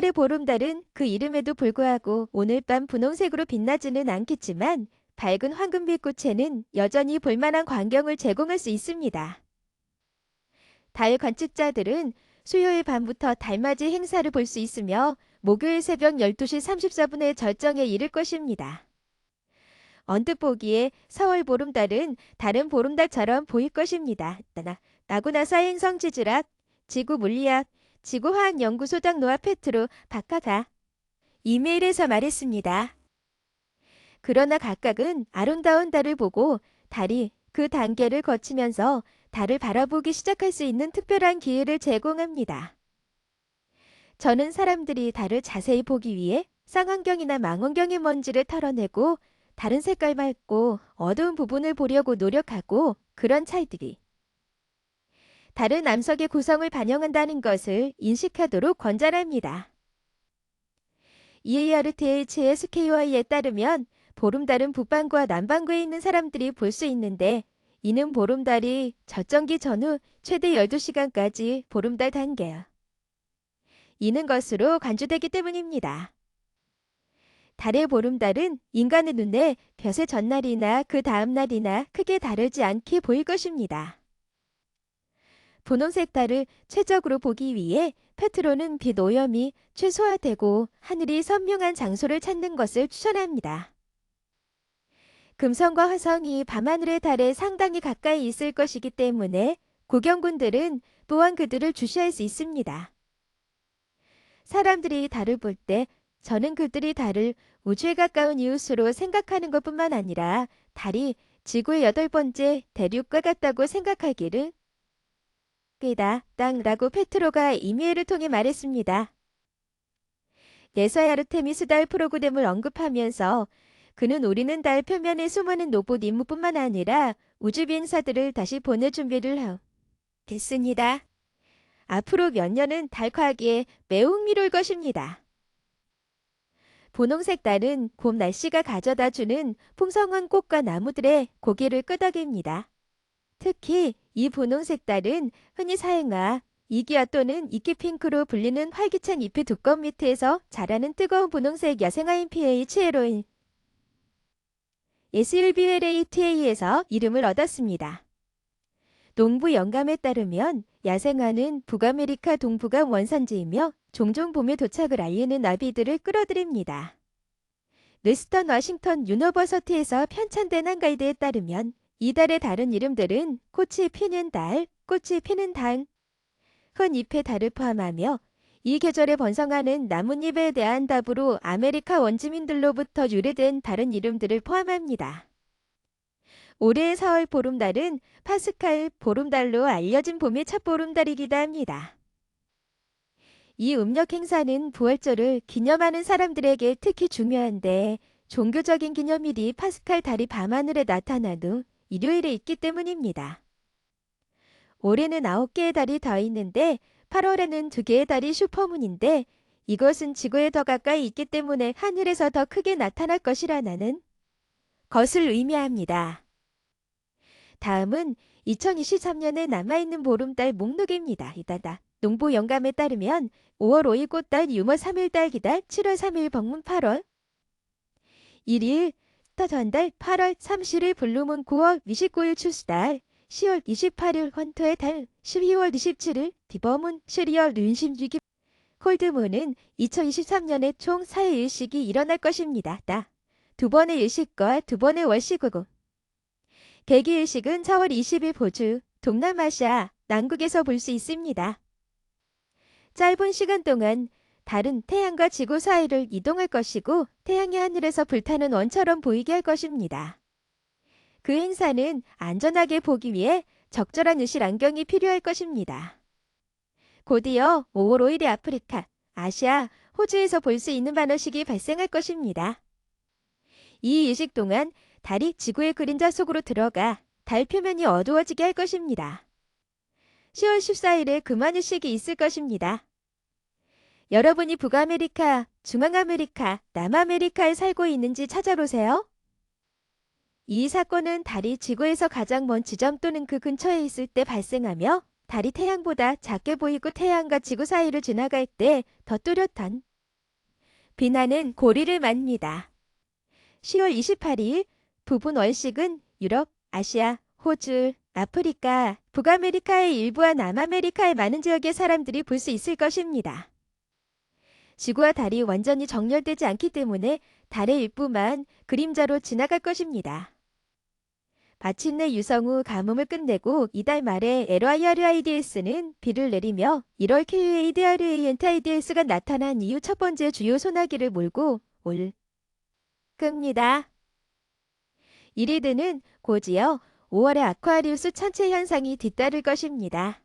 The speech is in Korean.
4월의 보름달은 그 이름에도 불구하고 오늘 밤 분홍색으로 빛나지는 않겠지만 밝은 황금빛 꽃에는 여전히 볼만한 광경을 제공할 수 있습니다. 달 관측자들은 수요일 밤부터 달맞이 행사를 볼 수 있으며 목요일 새벽 12시 34분에 절정에 이를 것입니다. 언뜻 보기에 4월 보름달은 다른 보름달처럼 보일 것입니다. 나나, 나구나사 행성 지질학, 지구 물리학, 지구화학연구소장 노아 페트로 바카가 이메일에서 말했습니다. 그러나 각각은 아름다운 달을 보고 달이 그 단계를 거치면서 달을 바라보기 시작할 수 있는 특별한 기회를 제공합니다. 저는 사람들이 달을 자세히 보기 위해 쌍안경이나 망원경의 먼지를 털어내고 다른 색깔 맑고 어두운 부분을 보려고 노력하고 그런 차이들이 다른 암석의 구성을 반영한다는 것을 인식하도록 권장합니다. EARTH의 SKY에 따르면 보름달은 북반구와 남반구에 있는 사람들이 볼 수 있는데 이는 보름달이 저정기 전후 최대 12시간까지 보름달 단계야. 이는 것으로 간주되기 때문입니다. 달의 보름달은 인간의 눈에 벼의 전날이나 그 다음 날이나 크게 다르지 않게 보일 것입니다. 분홍색 달을 최적으로 보기 위해 페트로는 빛 오염이 최소화되고 하늘이 선명한 장소를 찾는 것을 추천합니다. 금성과 화성이 밤하늘의 달에 상당히 가까이 있을 것이기 때문에 구경꾼들은 또한 그들을 주시할 수 있습니다. 사람들이 달을 볼 때 저는 그들이 달을 우주에 가까운 이웃으로 생각하는 것뿐만 아니라 달이 지구의 여덟 번째 대륙과 같다고 생각하기를 다 땅라고 페트로가 이메일을 통해 말했습니다. 네사의 아르테미스 달 프로그램을 언급하면서 그는 우리는 달 표면에 숨어있는 로봇 임무뿐만 아니라 우주 비행사들을 다시 보낼 준비를 하 겠습니다. 앞으로 몇 년은 달 과학에 매우 흥미로울 것입니다. 분홍색 달은 봄 날씨가 가져다 주는 풍성한 꽃과 나무들의 고개를 끄덕입니다. 특히 이 분홍색 달은 흔히 사행화, 이기와 또는 이끼핑크로 불리는 활기찬 잎의 두꺼운 밑에서 자라는 뜨거운 분홍색 야생화인 피해의 치에로인 예스일비웰레이트에이에서 이름을 얻었습니다. 농부 영감에 따르면 야생화는 북아메리카 동부가 원산지이며 종종 봄에 도착을 알리는 나비들을 끌어들입니다. 르스턴 워싱턴 유니버서티에서 편찬된 한 가이드에 따르면 이달의 다른 이름들은 꽃이 피는 달, 꽃이 피는 단, 흔 잎의 달을 포함하며 이 계절에 번성하는 나뭇잎에 대한 답으로 아메리카 원주민들로부터 유래된 다른 이름들을 포함합니다. 올해의 4월 보름달은 파스칼 보름달로 알려진 봄의 첫 보름달이기도 합니다. 이 음력 행사는 부활절을 기념하는 사람들에게 특히 중요한데 종교적인 기념일이 파스칼 달이 밤하늘에 나타나도 일요일에 있기 때문입니다. 올해는 9개의 달이 더 있는데 8월에는 2개의 달이 슈퍼문인데 이것은 지구에 더 가까이 있기 때문에 하늘에서 더 크게 나타날 것이라는 것을 의미합니다. 다음은 2023년에 남아있는 보름달 목록입니다. 이다다. 농부 영감에 따르면 5월 5일 꽃달, 6월 3일 딸기달, 7월 3일 방문 8월 1일 스타 전달, 8월 30일 블루문 9월 29일 추수달, 10월 28일 헌터의 달, 12월 27일 디버문, 12월 윤심주기 콜드문은 2023년에 총 4회 일식이 일어날 것입니다. 따. 두 번의 일식과 두 번의 월식이고 개기 일식은 4월 20일 보주, 동남아시아, 남극에서 볼 수 있습니다. 짧은 시간 동안 달은 태양과 지구 사이를 이동할 것이고 태양이 하늘에서 불타는 원처럼 보이게 할 것입니다. 그 행사는 안전하게 보기 위해 적절한 의실 안경이 필요할 것입니다. 곧이어 5월 5일에 아프리카, 아시아, 호주에서 볼 수 있는 반어식이 발생할 것입니다. 이 일식 동안 달이 지구의 그림자 속으로 들어가 달 표면이 어두워지게 할 것입니다. 10월 14일에 그만의식이 있을 것입니다. 여러분이 북아메리카, 중앙아메리카, 남아메리카에 살고 있는지 찾아보세요. 이 사건은 달이 지구에서 가장 먼 지점 또는 그 근처에 있을 때 발생하며 달이 태양보다 작게 보이고 태양과 지구 사이를 지나갈 때 더 뚜렷한 비나는 고리를 맙니다. 10월 28일 부분 월식은 유럽, 아시아, 호주, 아프리카, 북아메리카의 일부와 남아메리카의 많은 지역의 사람들이 볼 수 있을 것입니다. 지구와 달이 완전히 정렬되지 않기 때문에 달의 일부만 그림자로 지나갈 것입니다. 마침내 유성 후 가뭄을 끝내고 이달 말에 LIRIDS는 비를 내리며 1월 KUADRANTIDS가 나타난 이후 첫 번째 주요 소나기를 몰고 올 겁니다. 이리드는 곧이어 5월의 아쿠아리우스 천체 현상이 뒤따를 것입니다.